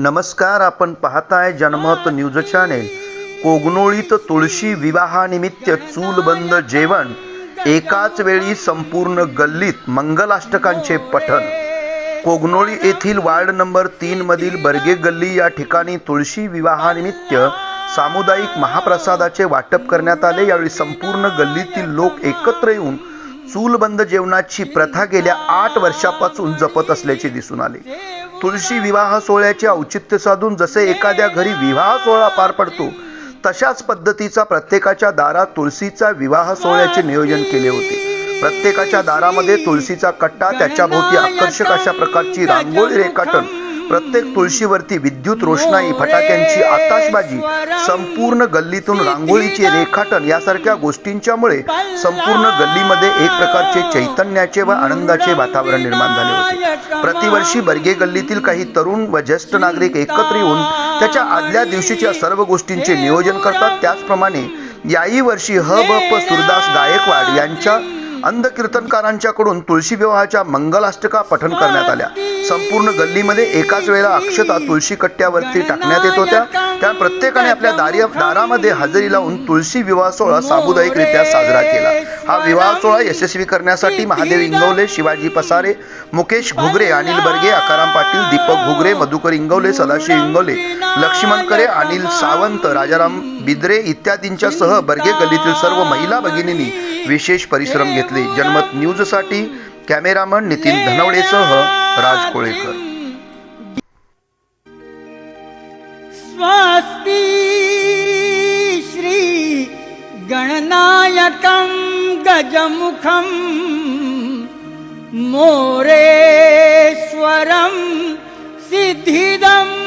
नमस्कार आपण पाहताय जनमत न्यूज चॅनेल. कोगनोळीत तुळशी विवाहानिमित्त चूलबंद जेवण. एकाच वेळी संपूर्ण गल्लीत मंगलाष्टकांचे पठण. कोगनोळी येथील वार्ड नंबर तीन मधील बर्गे गल्ली या ठिकाणी तुळशी विवाहानिमित्त सामुदायिक महाप्रसादाचे वाटप करण्यात आले. यावेळी संपूर्ण गल्लीतील लोक एकत्र येऊन चूलबंद जेवणाची प्रथा गेल्या आठ वर्षापासून जपत असल्याचे दिसून आले. तुळशी विवाह सोहळ्याचे औचित्य साधून जसे एखाद्या घरी विवाह सोहळा पार पडतो तशाच पद्धतीचा प्रत्येकाच्या दारात तुळशीचा विवाह सोहळ्याचे नियोजन केले होते. प्रत्येकाच्या दारामध्ये तुळशीचा कट्टा त्याच्या भोवती आकर्षक अशा प्रकारची रांगोळी रेखाटन प्रत्येक तुळशीवरती विद्युत रोषणाई फटाक्यांची आताशबाजी संपूर्ण गल्लीतून रांगोळीचे रेखाटन यासारख्या गोष्टींच्यामुळे संपूर्ण गल्लीमध्ये एक प्रकारचे चैतन्याचे व आनंदाचे वातावरण निर्माण झाले होते. प्रतिवर्षी बर्गे गल्लीतील काही तरुण व ज्येष्ठ नागरिक एकत्र येऊन त्याच्या आदल्या दिवशीच्या सर्व गोष्टींचे नियोजन करतात. त्याचप्रमाणे याही वर्षी ह ब प सुरदास गायकवाड यांच्या अंध कीर्तनकारांच्याकडून तुळशी विवाहाच्या मंगलाष्टका पठण करण्यात आल्या. संपूर्ण गल्लीमध्ये एकाच वेळेला अक्षता तुळशी कट्ट्यावरती टाकण्यात येत होत्या. त्या प्रत्येकाने आपल्या दारी दारामध्ये हजेरी लावून तुळशी विवाह सोहळा सामुदायिकरित्या साजरा केला. हा विवाह सोहळा यशस्वी करण्यासाठी महादेव इंगवले शिवाजी पसारे मुकेश घुगरे अनिल बर्गे आकाराम पाटील दीपक घुगरे मधुकर इंगवले सदाशिव इंगवले लक्ष्मण करे अनिल सावंत राजाराम बिद्रे इत्यादींच्या सह बर्गे गल्लीतील सर्व महिला भगिनींनी विशेष परिश्रम घेतले. जनमत न्यूजसाठी कॅमेरामन नितीन धनवडेसह राज कोळेकर. स्वस्ति श्री गणनायकं गजमुखं मोरेश्वरं सिद्धिविनायकम्